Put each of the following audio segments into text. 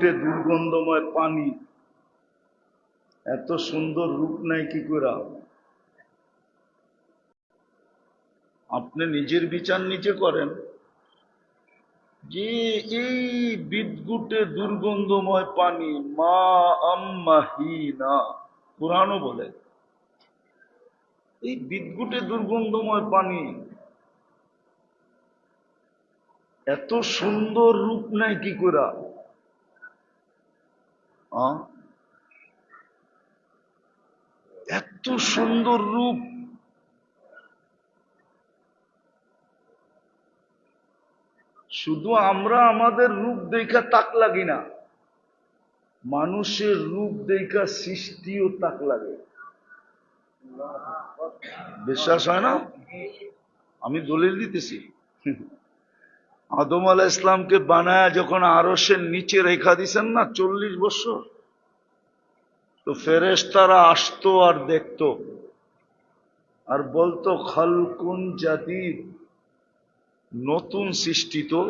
বিদঘুটে দুর্গন্ধময় পানি। এত সুন্দর রূপ নাই কি করে? আপনি নিজের বিচার নিজে করেন। যে এই বিদঘুটে দুর্গন্ধময় পানি, মা আম্মাহিনা পুরাণও বলে। এই বিদঘুটে দুর্গন্ধময় পানি, এত সুন্দর রূপ নাই কি করে? এত সুন্দর রূপ। শুধু আমরা আমাদের রূপ দেখা তাক লাগি না, মানুষের রূপ দেখা সৃষ্টিও তাক লাগে। বিশ্বাস হয় না? আমি দলিল দিতেছি। আদম আলা ইসলামকে বানায় যখন আরসের নিচে রেখা দিছেন না, চল্লিশ বছর? তো ফেরেস তারা আসতো আর দেখতো। আর বলতো, খালকুন জাদিদ। নতুন সৃষ্টি তো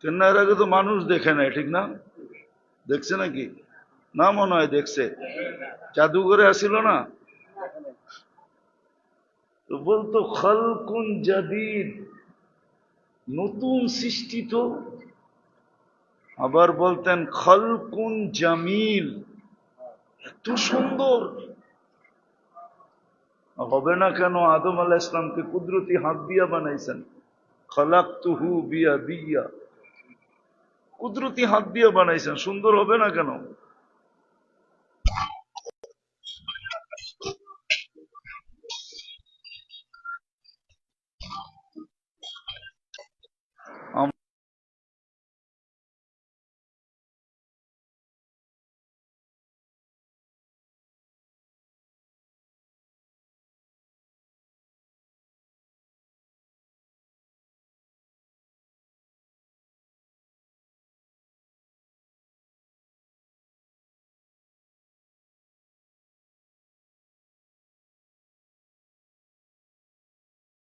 কেন এর আগে তো মানুষ দেখে নাই, ঠিক না? দেখছে নাকি? না মনে হয় দেখছে। জাদুঘরে আসিল না? তো বলতো, খালকুন জাদিদ। নতুন সৃষ্টি তো আবার বলতেন, খালকুন জামিল এত সুন্দর। হবে না কেন আদম আলাহ ইসলামকে কুদরতি হাত দিয়া বানাইছেন? খালাক তুহু বিয়া দিয়া কুদরতি হাত দিয়া বানাইছেন, সুন্দর হবে না কেন?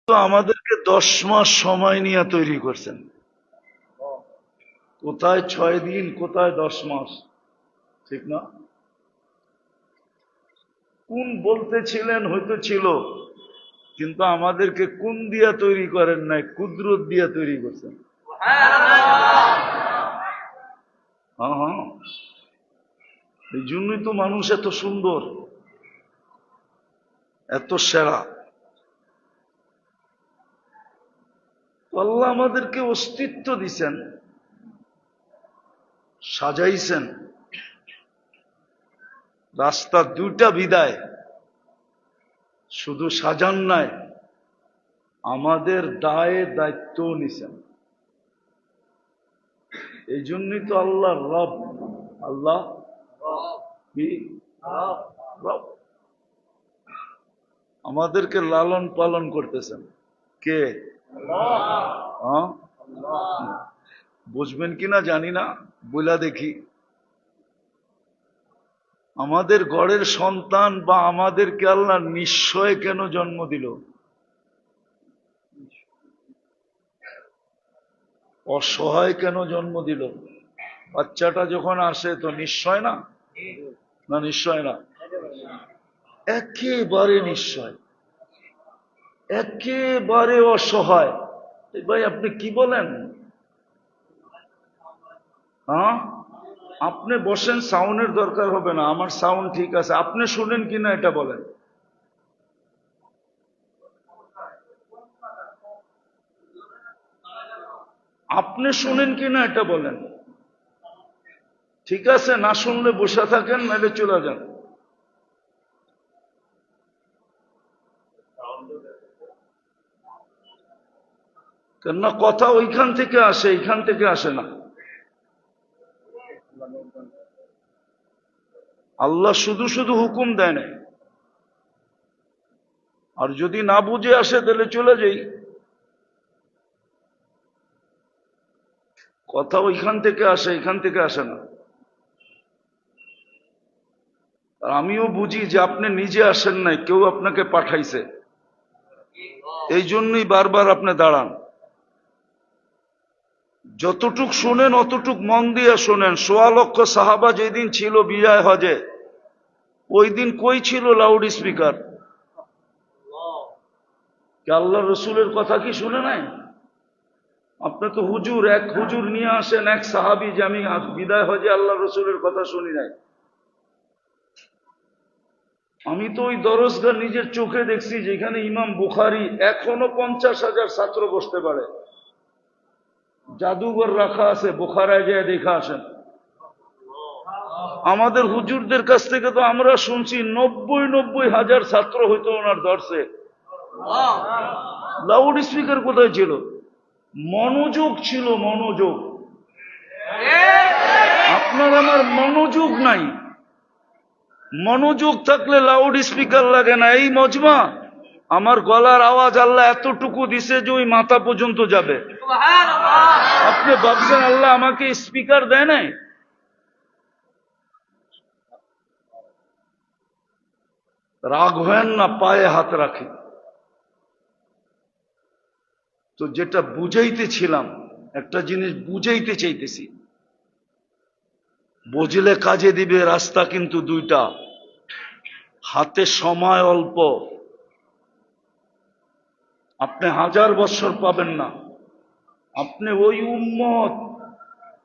তো আমাদেরকে দশ মাস সময় নিয়ে তৈরি করছেন। কোথায় ছয় দিন, কোথায় দশ মাস? ঠিক না? কোন বলতেছিলেন হয়তো ছিল, কিন্তু আমাদেরকে কোন দিয়া তৈরি করেন নাই, কুদরত দিয়া তৈরি করছেন। হ্যাঁ হ্যাঁ। এই জন্যই তো মানুষ এত সুন্দর, এত সেরা। আল্লাহ আমাদেরকে অস্তিত্ব দিছেন, সাজাইছেন। রাস্তা দুইটা বিদায়, শুধু সাজান নাই, আমাদের দায়ে দায়িত্ব নিছেন। এই জন্যই তো আল্লাহ রব আল্লাহ রব। আমাদেরকে লালন পালন করতেছেন। কে? বুঝবেন কিনা জানি না, বইলা দেখি। আমাদের গড়ের সন্তান বা আমাদেরকে আল্লাহ নিশ্চয় কেন জন্ম দিল? অসহায় কেন জন্ম দিল? বাচ্চাটা যখন আসে তো নিশ্চয় না? না নিশ্চয় না? একেবারে নিশ্চয় একেবারে অসহায়। ভাই, আপনি কি বলেন? হ্যাঁ? আপনি বসেন, সাউন্ডের দরকার হবে না, আমার সাউন্ড ঠিক আছে। আপনি শুনেন কিনা এটা বলেন। আপনি শুনেন কিনা এটা বলেন। ঠিক আছে, না শুনলে বসে থাকেন, নাহলে চলে যান। কেননা কথা ওইখান থেকে আসে, এইখান থেকে আসে না। আল্লাহ শুধু শুধু হুকুম দেয় না আর যদি না বুঝে আসে, তাহলে চলে যাই। কথা ওইখান থেকে আসে এখান থেকে আসে না। আর আমিও বুঝি যে আপনি নিজে আসেন নাই, কেউ আপনাকে পাঠাইছে। এই জন্যই বারবার আপনি দাঁড়ান। যতটুক শোনেন, অতটুক মন দিয়ে শোনেন। সোয়া লক্ষ সাহাবা যেদিন ছিল বিজয় হজে, ওই দিন কই ছিল লাউড স্পিকার আল্লাহ রসুলের কথা কি শুনে নাই? আপনি তো হুজুর, এক হুজুর নিয়ে আসেন, এক সাহাবি যে আমি বিদায় হজে আল্লাহ রসুলের কথা শুনি নাই। আমি তো ওই দরজগার নিজের চোখে দেখছি যেখানে ইমাম বুখারি এখনও পঞ্চাশ হাজার ছাত্র বসতে পারে। জাদুঘর রাখা আছে, বোখারায় যায় দেখা আসেন। আমাদের হুজুরদের কাছ থেকে তো আমরা শুনছি, নব্বই নব্বই হাজার ছাত্র হইতো ওনার দর্শে। লাউড স্পিকার কোথায় ছিল? মনোযোগ ছিল, মনোযোগ। আপনার আমার মনোযোগ নাই। মনোযোগ থাকলে লাউড স্পিকার লাগে না। এই মজমা আমার গলার আওয়াজ আল্লাহ এতটুকু দিছে যে ওই মাথা পর্যন্ত যাবে। আপনি ভাবছেন আল্লাহ আমাকে স্পিকার দেয় নাই? রাগ হেন না পায়ে হাত রাখি। তো যেটা বুঝাইতেছিলাম একটা জিনিস বুঝাইতে চাইতেছি। বুঝলে কাজে দিবে রাস্তা কিন্তু দুইটা। হাতে সময় অল্প। আপনি হাজার বছর পাবেন না। আপনি ওই উম্মত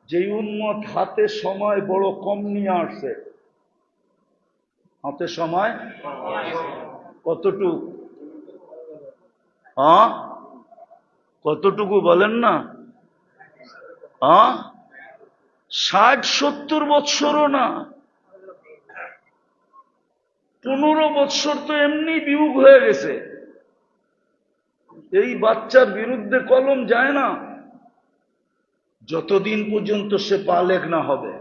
যে উম্মত হাতে সময় বড় কম নিয়ে আসছে হাতে সময় কতটুকু? হ্যাঁ কতটুকু বলেন না? হ্যাঁ ষাট, সত্তর বৎসরও না। পনেরো বৎসর তো এমনি বিয়োগ হয়ে গেছে। এই বাচ্চার বিরুদ্ধে কলম যায় না। যতদিন পর্যন্ত সে পালেক না হবে,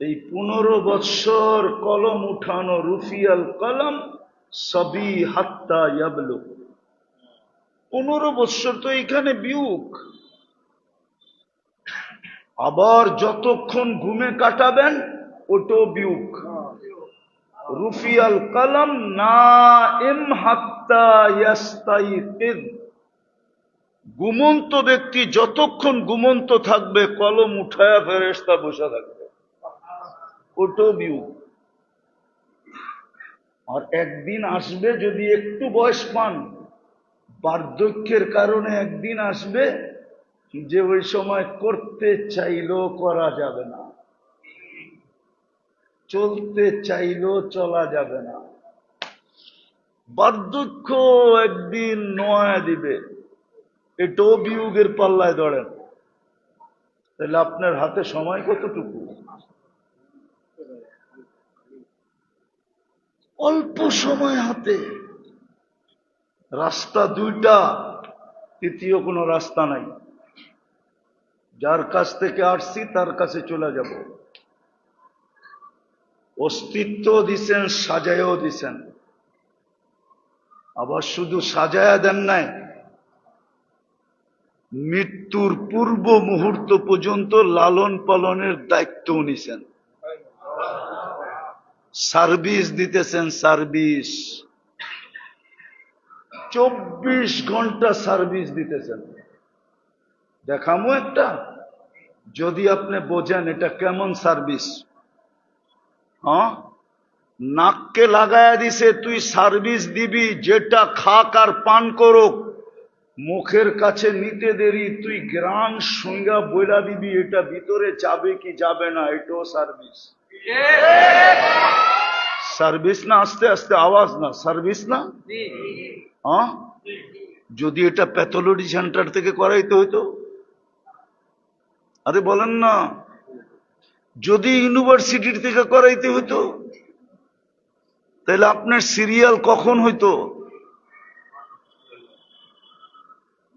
এই পনেরো বৎসর কলম উঠানো রুফিয়াল কলম সবই হাত্তা ইয়াবলু। পনেরো বৎসর তো এখানে বিয়োগ। আবার যতক্ষণ ঘুমে কাটাবেন ওটো বিউক রুফিয়াল কলম না এম ঘুমন্ত ব্যক্তি যতক্ষণ ঘুমন্ত থাকবে, কলম উঠায়া ফেরেস্তা বসে থাকবে। ওটো বিউক আর একদিন আসবে যদি একটু বয়স পান, বার্ধক্যের কারণে একদিন আসবে যে ওই সময় করতে চাইলেও করা যাবে না। চলতে চাইলেও চলা যাবে না। বার্ধক্য একদিন নয়া দিবে। এটাও বিয়োগের পাল্লায় ধরেন। তাহলে আপনার হাতে সময় কতটুকু? অল্প সময় হাতে। রাস্তা দুইটা, তৃতীয় কোনো রাস্তা নাই। যার কাছ থেকে আসছি, তার কাছে চলে যাব। অস্তিত্ব দিছেন, সাজায়ও দিছেন। আবার শুধু সাজায়া দেন নাই, মৃত্যুর পূর্ব মুহূর্ত পর্যন্ত লালন পালনের দায়িত্ব নিছেন। সার্ভিস দিতেছেন, সার্ভিস। চব্বিশ ঘণ্টা সার্ভিস দিতেছেন। দেখামো একটা, যদি আপনি বোঝেন এটা কেমন সার্ভিস। হ্যাঁ? নাককে লাগায়া দিছে, তুই সার্ভিস দিবি, যেটা খাক আর পান করুক। মুখের কাছে নিতে দেরি, তুই গ্রাম সঙ্গা বইলা দিবি, এটা ভিতরে যাবে কি যাবে না, এটাও সার্ভিস। সার্ভিস না, আস্তে আস্তে আওয়াজ না, সার্ভিস না? হ্যাঁ? যদি এটা প্যাথোলজি সেন্টার থেকে করাইতে হইতো। আরে বলেন না। যদি ইউনিভার্সিটির থেকে করাইতে হইতো, তাহলে আপনার সিরিয়াল কখন হইতো?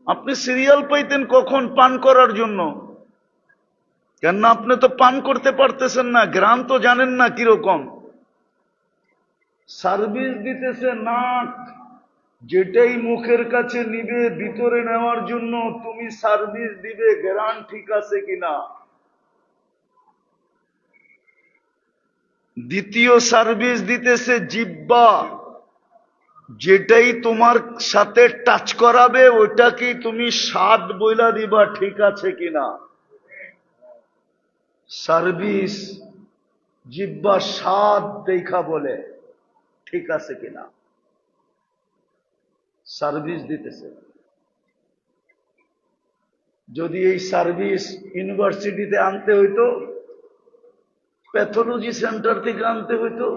আপনি সিরিয়াল পাইতেন কখন পান করার জন্য? কেননা আপনি তো পান করতে পারতেছেন না, গ্রাম তো জানেন না কীরকম। সার্ভিস দিতেছে নাক, যেটাই মুখের কাছে নিবে, ভিতরে নেওয়ার জন্য তুমি সার্ভিস দিবে গ্রান ঠিক আছে কিনা? দ্বিতীয় সার্ভিস দিতেছে জিব্বা। যেটাই তোমার সাথে টাচ করাবে ওইটাকেই তুমি স্বাদ বইলা দিবা, ঠিক আছে কিনা? সার্ভিস জিব্বা স্বাদ দেখা বলে, ঠিক আছে কিনা? সার্ভিস দিতেছে। যদি এই সার্ভিস ইউনিভার্সিটিতে আনতে হইতো প্যাথোলজি সেন্টার থেকে আনতে হইতো।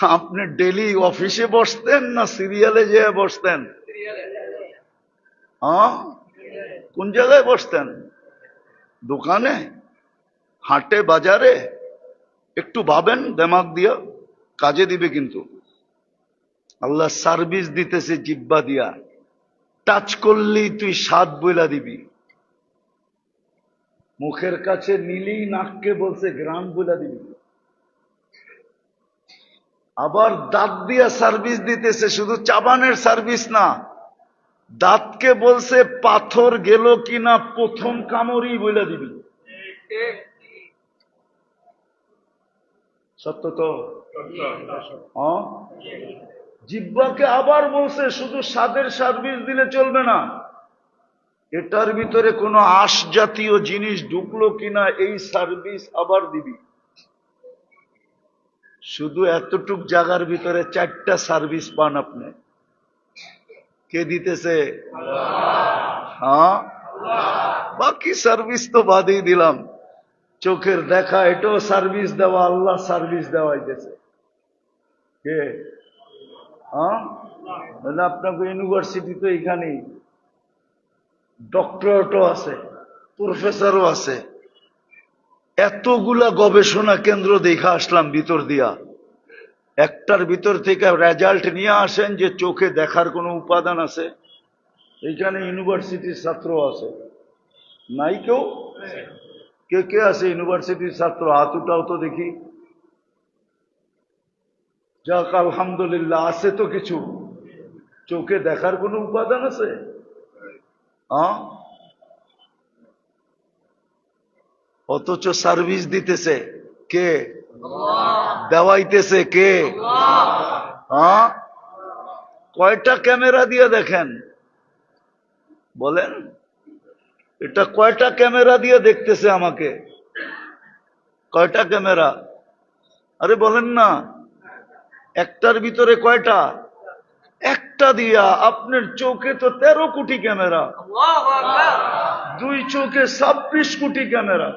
আপনি ডেলি অফিসে বসতেন না সিরিয়ালে যেয়ে বসতেন? হ্যাঁ? কোন জায়গায় বসতেন? দোকানে? হাটে, বাজারে? একটু ভাবেন, দেমাগ দিয়া, কাজে দিবে কিন্তু। আল্লাহ সার্ভিস দিতেছে জিব্বা দিয়া। টাচ করলেই তুই স্বাদ বইলা দিবি। মুখের কাছে নিলেই নাককে বলছে, গ্রাম বইলা দিবি আবার দাঁত দিয়া সার্ভিস দিতেছে, শুধু চাবানের সার্ভিস না, দাঁতকে বলছে, পাথর গেল কিনা, প্রথম কামড়ই বইলা দিবি সত্য তো? হ্যাঁ? জিব্বাকে আবার বলছে, শুধু স্বাদের সার্ভিস দিলে চলবে না। এটার ভিতরে কোনো আশ জাতীয় জিনিস ঢুকলো কিনা এই সার্ভিস আবার দিবি। শুধু এতটুক জায়গার ভিতরে চারটা সার্ভিস পান আপনি। কে দিতেছে? হ্যাঁ? বাকি সার্ভিস তো বাদই দিলাম। চোখের দেখা, এটাও সার্ভিস দেওয়া, আল্লাহ সার্ভিস দেওয়াইতেছে। কে? হ্যাঁ? আপনাকে ইউনিভার্সিটি তো এখানেই। ডক্টরেটও আছে, প্রফেসরও আছে। এতগুলা গবেষণা কেন্দ্র দেখা আসলাম ভিতর দিয়া। একটার ভিতর থেকে রেজাল্ট নিয়ে আসেন যে চোখে দেখার কোনো উপাদান আছে। এইখানে ইউনিভার্সিটির ছাত্র আছে। নাই কেউ? কে কে আছে ইউনিভার্সিটির ছাত্র? হাত উঠাও তো দেখি। যাক, আলহামদুলিল্লাহ, আছে তো কিছু। চোখে দেখার কোনো উপাদান আছে? অথচ সার্ভিস দিতেছে। কে? দেওয়াইতেছে কে? হ্যাঁ? কয়টা ক্যামেরা দিয়ে দেখেন? বলেন। এটা কয়টা ক্যামেরা দিয়ে দেখতেছে আমাকে? কয়টা ক্যামেরা? আরে বলেন না। একটার ভিতরে কয়টা? একটা দিয়া আপনার চোখে তো তেরো কোটি ক্যামেরা। দুই চোখে ছাব্বিশ কোটি ক্যামেরা।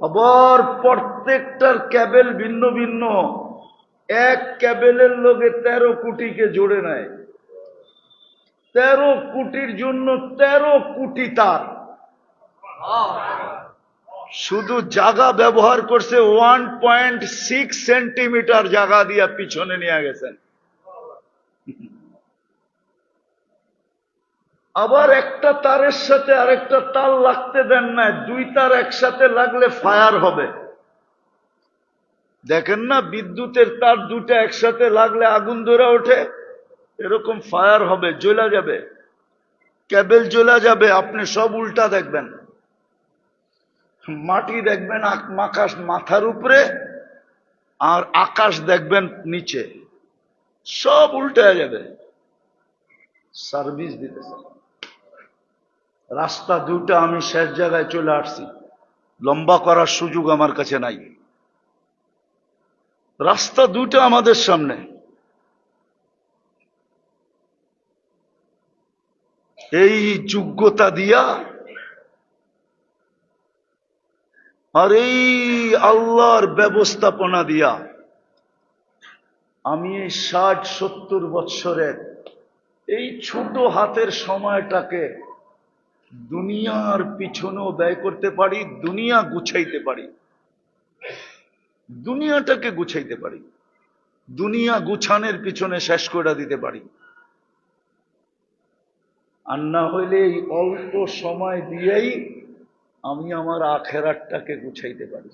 আবার প্রত্যেকটার ক্যাবেল ভিন্ন ভিন্ন। এক ক্যাবেলের লোকে তেরো কোটিকে জোড়ে নেয়। তেরো কোটির জন্য তেরো কোটি তার। শুধু জায়গা ব্যবহার করছে ওয়ান পয়েন্ট সিক্স সেন্টিমিটার জায়গা দিয়া পিছনে নিয়ে গেছেন। আবার একটা তারের সাথে আরেকটা তার লাগতে দেন না, দুই তার একসাথে লাগলে ফায়ার হবে। দেখেন না, বিদ্যুতের তার দুটা একসাথে লাগলে আগুন ধরে ওঠে, এরকম ফায়ার হবে, জ্বলা যাবে। ক্যাবেল জ্বলা যাবে, আপনি সব উল্টা দেখবেন। মাটি দেখবেন আক- আকাশ মাথার উপরে আর আকাশ দেখবেন নিচে। সব উল্টে যাবে। সার্ভিস দিতেছে। রাস্তা দুটা আমি শেষ জায়গায় চলে আসছি। লম্বা করার সুযোগ আমার কাছে নাই। রাস্তা দুটা আমাদের সামনে। এই যোগ্যতা দিয়া আর এই আল্লাহর ব্যবস্থাপনা দিয়া আমি এই ষাট, সত্তর বৎসরের এই ছোট হাতের সময়টাকে দুনিয়ার পিছনেও ব্যয় করতে পারি, দুনিয়া গুছাইতে পারি। দুনিয়াটাকে গুছাইতে পারি। দুনিয়া গুছানের পিছনে শেষ করে দিতে পারি। আর না হইলে এই অল্প সময় দিয়েই আমি আমার আখেরাতটাকে গুছাইতে পারি।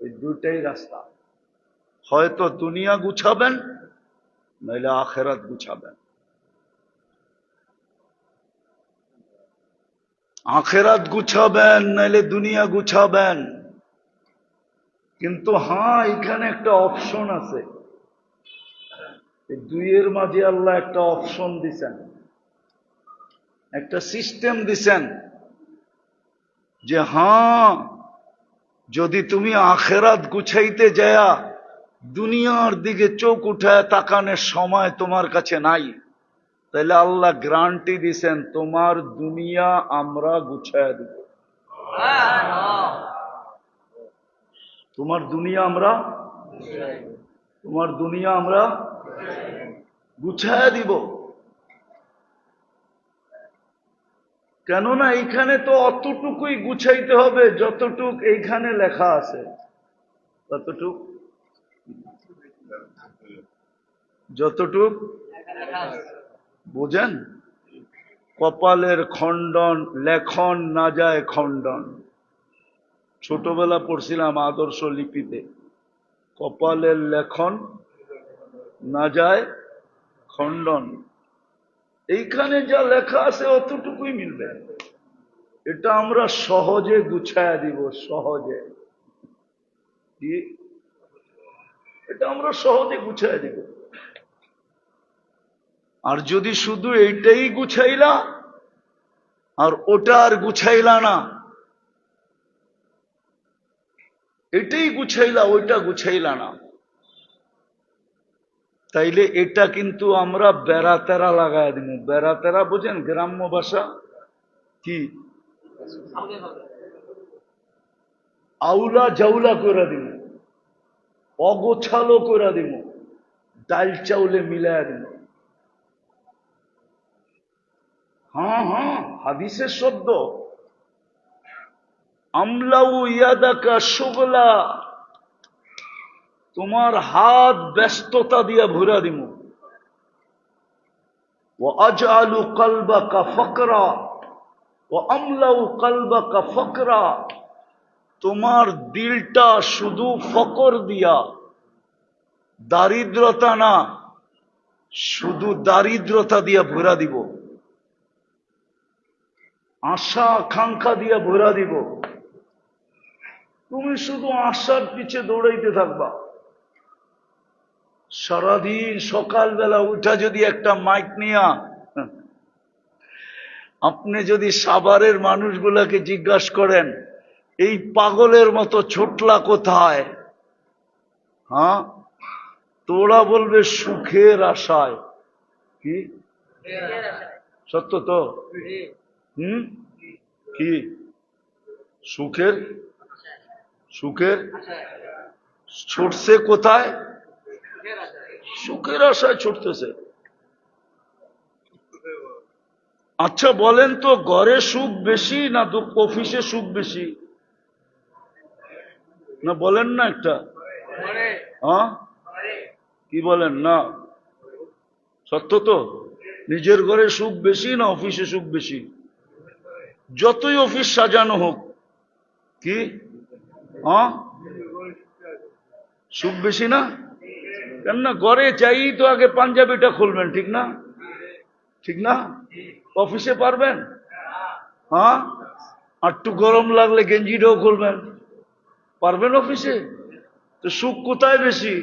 এই দুটাই রাস্তা। হয়তো দুনিয়া গুছাবেন, নইলে আখেরাত গুছাবেন। আখেরাত গুছাবেন, নাইলে দুনিয়া গুছাবেন। কিন্তু হ্যাঁ এখানে একটা অপশন আছে। দুইয়ের মাঝে আল্লাহ একটা অপশন দিছেন। একটা সিস্টেম দিছেন। যে হ্যাঁ যদি তুমি আখেরাত গুছাইতে যায়া দুনিয়ার দিকে চোখ উঠায় তাকানোর সময় তোমার কাছে নাই তাহলে আল্লাহ গ্রান্টি দিছেন তোমার দুনিয়া আমরা গুছায় দিব। তোমার দুনিয়া আমরা তোমার দুনিয়া আমরা গুছায় দিব। কেননা এইখানে তো অতটুকুই গুছাইতে হবে, যতটুক এইখানে লেখা আছে। ততটুক? যতটুক? বুঝেন? কপালের খণ্ডন, লেখন না যায় খণ্ডন। ছোটবেলা পড়ছিলাম আদর্শ লিপিতে। কপালের লেখন না যায় খণ্ডন। এইখানে যা লেখা আছে অতটুকুই মিলবে। এটা আমরা সহজে গুছায় দিব, সহজে। এটা আমরা সহজে গুছায় দিব। আর যদি শুধু এইটাই গুছাইলা, আর ওটা আর গুছাইলা না, এটাই গুছাইলা, ওইটা গুছাইলা না। তাইলে এটা কিন্তু আমরা বেড়া তেরা লাগাই দিব বেড়া তেরা বোঝেন গ্রাম্য ভাষা? কি? আউলা জাউলা করে দিব অগোছালো করে দিব ডাল চাউলে মিলাইয়া দিব হ্যাঁ হ্যাঁ হাদিসের শব্দ। আমলাউ ইয়াদাকা শুগলা। তোমার হাত ব্যস্ততা দিয়া ভরা দিব ও আজআলু কলবাকা ফকরা ও আমলাউ কলবাকা ফকরা। তোমার দিলটা শুধু ফকর দিয়া, দারিদ্রতা না, শুধু দারিদ্রতা দিয়া ভরা দিব। আশা আকাঙ্ক্ষা দিয়া ভরা দিব। তুমি শুধু আশার পিছে দৌড়াইতে থাকবা। সারাদিন সকালবেলা উঠা যদি একটা মাইক নিয়া, আপনি যদি সাভারের মানুষগুলাকে জিজ্ঞাসা করেন, এই পাগলের মতো ছোটলা কোথায়? হ্যাঁ? তোরা বলবে সুখের আশায়। কি? সত্য তো? হুম? কি? সুখের? সুখের? ছুটছে কোথায়? সুখের আশায় ছুটতেছে। আচ্ছা বলেন তো, ঘরে সুখ বেশি না অফিসে সুখ বেশি? না, বলেন না একটা। হ্যাঁ? কি বলেন? না। সত্য তো? নিজের ঘরে সুখ বেশি না অফিসে সুখ বেশি? যতই অফিস সাজানো হোক, কি? হ্যাঁ? সুখ বেশি না? কেননা ঘরে চাই তো আগে পাঞ্জাবিটা খুলবেন, ঠিক না? ঠিক না? অফিসে পারবেন? হ্যাঁ? একটু গরম লাগলে গেঞ্জিটাও খুলবেন। পারবেন অফিসে? তো সুখ কোথায় বেশি?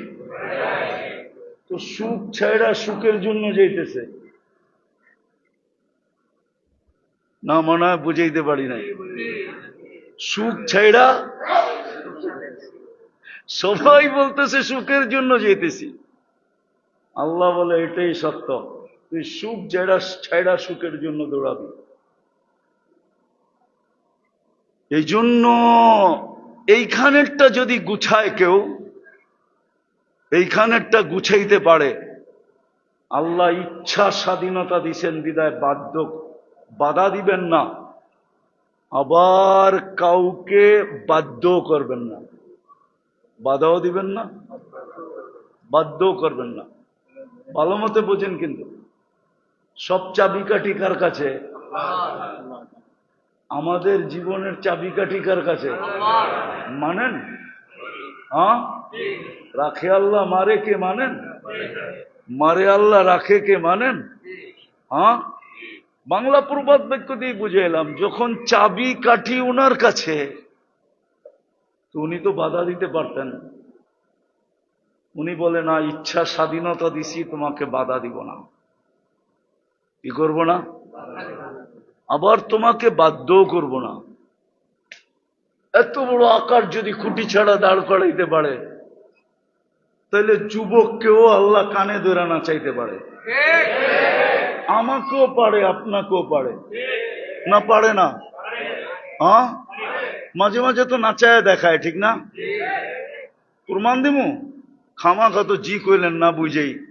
তো সুখ ছেড়া সুখের জন্য যেতেছে না মনে হয় বুঝাইতে পারি নাই। সুখ ছেড়া সবাই বলতেছে, সুখের জন্য যেতেছি। আল্লাহ বলে, এটাই সত্য। তুই সুখ জেড়া ছেড়া সুখের জন্য দৌড়াবি। এই জন্য এইখানেরটা যদি গুছায় কেউ, এইখানেরটা গুছাইতে পারে, আল্লাহ ইচ্ছা স্বাধীনতা দিছেন, বিদায় বাধ্য, বাধা দিবেন না। আবার কাউকে বাধ্য করবেন না। বাধাও দিবেন না, বাধ্যও করবেন না। ভালো মতে বোঝেন কিন্তু, সব চাবিকাঠি কার কাছে? আমাদের জীবনের চাবিকাঠি কার কাছে? মানেন? হ্যাঁ? রাখে আল্লাহ, মারে কে মানেন? মারে আল্লাহ, রাখে কে মানেন? হ্যাঁ? বাংলা প্রবাদ বাক্য দিয়ে বুঝে এলাম, যখন চাবি কাঠি ওনার কাছে তো উনি তো বাধা দিতে পারতেন। উনি বলে, না, ইচ্ছা স্বাধীনতা দিছি, তোমাকে বাধা দিব না। কি করব না? আবার তোমাকে বাধ্যও করব না। এত বড় আকার যদি খুঁটি ছাড়া দাঁড় করাইতে পারে তাহলে যুবককেও আল্লাহ কানে ধরে না চাইতে পারে। আমাকেও পারে, আপনাকেও পারে। না পারে না? হ্যাঁ? মাঝে মাঝে তো নাচায় দেখায়, ঠিক না? প্রমাণ দিমু? খামা কত জি কইলেন না বুঝেই।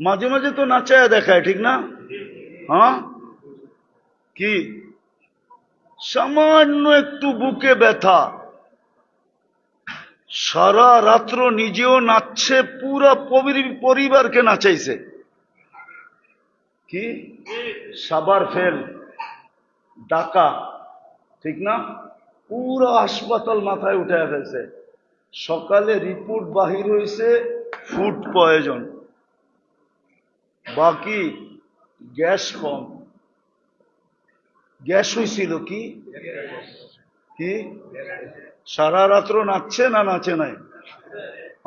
মাঝে মাঝে তো নাচায় দেখায়, ঠিক না? হ্যাঁ? কি? সামান্য একটু বুকে ব্যথা। সারা রাত্র নিজেও নাচছে, পুরা পরি- পরিবারকে নাচাইছে। কি? সাবার ফেল, ডাকা। ঠিক না? পুরো হাসপাতাল মাথায় উঠে ফেলছে। সকালে রিপোর্ট বাহির হয়েছে ফুড প্রয়োজন বাকি গ্যাস কম। গ্যাস হয়েছিল কি? কি? সারা রাত্র নাচছে না নাচে নাই?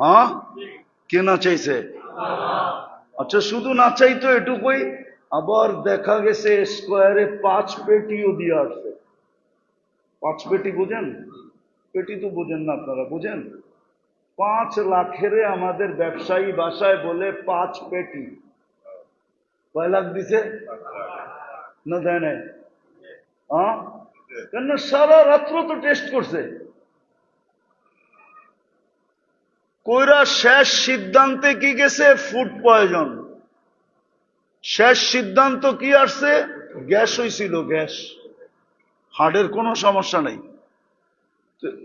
হ্যাঁ? কে নাচাইছে? আচ্ছা শুধু নাচাই তো এটুকুই, আবার দেখা গেছে স্কোয়ারে পাঁচ পেটিও দিয়ে আসছে। পাঁচ পেটি বুঝেন? পেটি তো বুঝেন না আপনারা, বুঝেন? পাঁচ লাখেরে আমাদের ব্যবসায়ী বাসায় বলে পাঁচ পেটি। কয় লাখ দিছে? না দেয় নাই। কেন সারা রাত্র তো টেস্ট করছে। কইরা শেষ সিদ্ধান্তে কি গেছে? ফুড পয়জন শেষ সিদ্ধান্ত কি আসছে? গ্যাস হয়েছিল গ্যাস। হার্টের কোনো সমস্যা নেই।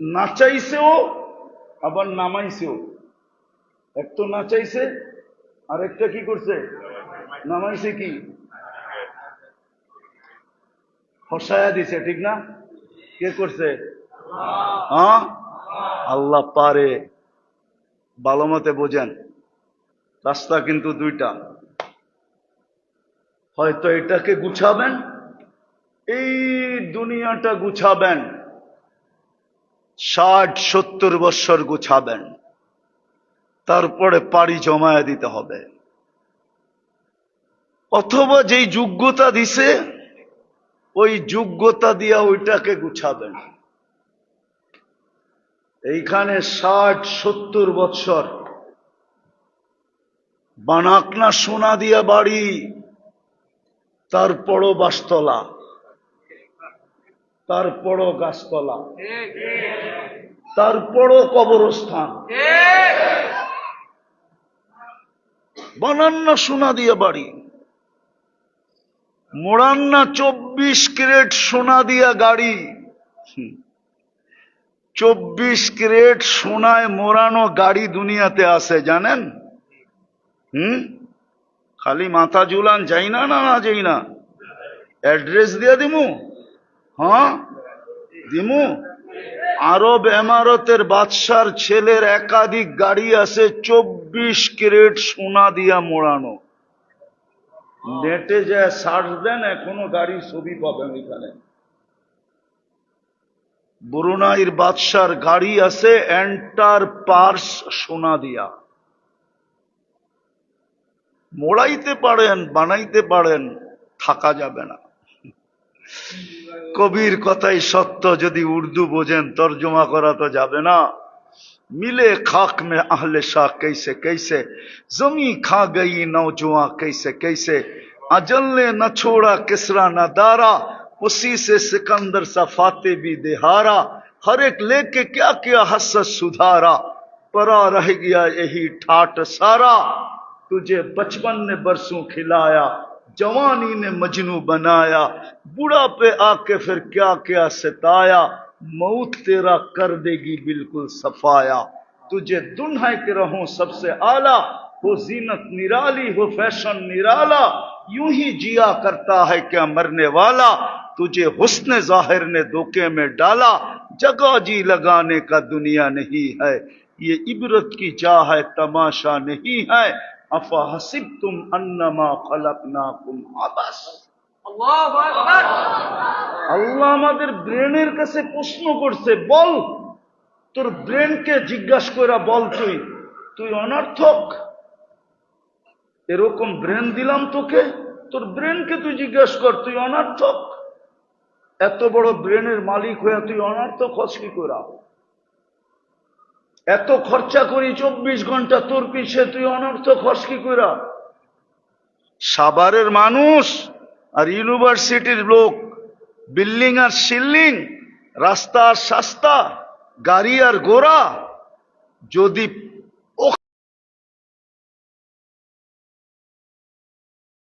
নাচাইছেও, আবার নামাইছেও। এক তো নাচাইছে আর একটা কি করছে? নামাইছে কি? ফসায়া দিছে, ঠিক না? কে করছে? হ্যাঁ? আল্লাহ পারে। ভালো মতে বোঝেন। রাস্তা কিন্তু দুইটা। হয়তো এটাকে গুছাবেন এই দুনিয়াটা গুছাবেন, ষাট, সত্তর বৎসর গুছাবেন, তারপরে পাড়ি জমায়া দিতে হবে। অথবা যেই যোগ্যতা দিছে, ওই যোগ্যতা দিয়া ওইটাকে গুছাবেন। এইখানে ষাট, সত্তর বৎসর বানাকনা সোনা দিয়া বাড়ি, তারপরও বাসতলা। তারপরও গাছতলা। তারপরও কবরস্থান। বানান্না সোনা দিয়ে বাড়ি। মোড়ান্না চব্বিশ ক্রেট সোনা দিয়া গাড়ি। চব্বিশ ক্রেট সোনায় মোড়ানো গাড়ি দুনিয়াতে আছে জানেন? হুম? খালি মাথা ঝুলান যাই না না না যাই না। অ্যাড্রেস দিয়া দিমু? হ্যাঁ? দিমু আরব এমারতের বাদশার ছেলের একাধিক গাড়ি আছে, চব্বিশ ক্রেট সোনা দিয়া মোড়ানো। নেটে যায় সার্চ দেন, এখনও গাড়ির ছবি পাবেন এখানে। বুরুনাইর বাদশার গাড়ি আছে এন্টার পার্স সোনা দিয়া। মোড়াইতে পারেন, বানাইতে পারেন, থাকা যাবে না। কবির কথাই সত্য، যদি উর্দু বোঝেন، তর্জমা করা তো যাবে نا ملے خاک میں اہل شاہ کیسے کیسے زمیں کھا گئی نوجوان کیسے کیسے اجل نے نہ چھوڑا کسرا نہ دارا اسی سے سکندر سا فاتح بھی دہارا ہر ایک لے کے کیا کیا حسد سدھارا، پرا رہ گیا یہی ٹھاٹ سارا، تجھے بچپن نے برسوں کھلایا जवानी ने मजनू बनाया, बुढ़ा पे आके फिर क्या क्या, सताया, मौत तेरा कर देगी, बिल्कुल सफाया। तुझे दुन्हा के रहो सबसे आला हो जीनत निराली हो फ़ैशन निराला, यूँ ही जिया करता है क्या मरने वाला? तुझे हुस्न ज़ाहिर ने धोखे में डाला, जगह जी लगाने का दुनिया नहीं है। ये इबरत की जा है, तमाशा नहीं है। আল্লাহ আমাদের ব্রেনের কাছে প্রশ্ন করছে বল তোর ব্রেনকে জিজ্ঞাসা করে বল তুই। তুই অনর্থক। এরকম ব্রেন দিলাম তোকে তোর ব্রেনকে তুই জিজ্ঞাসা কর তুই অনার্থক। এত বড় ব্রেনের মালিক হয়ে তুই অনার্থক হস কি করে? এত খরচা করি চব্বিশ ঘণ্টা তোর পিছিয়ে তুই অনর্থ খস কি করা সাভারের মানুষ আর ইউনিভার্সিটির লোক, বিল্ডিং আর শিল্ডিং রাস্তা আর সাস্তা, গাড়ি আর গোড়া যদি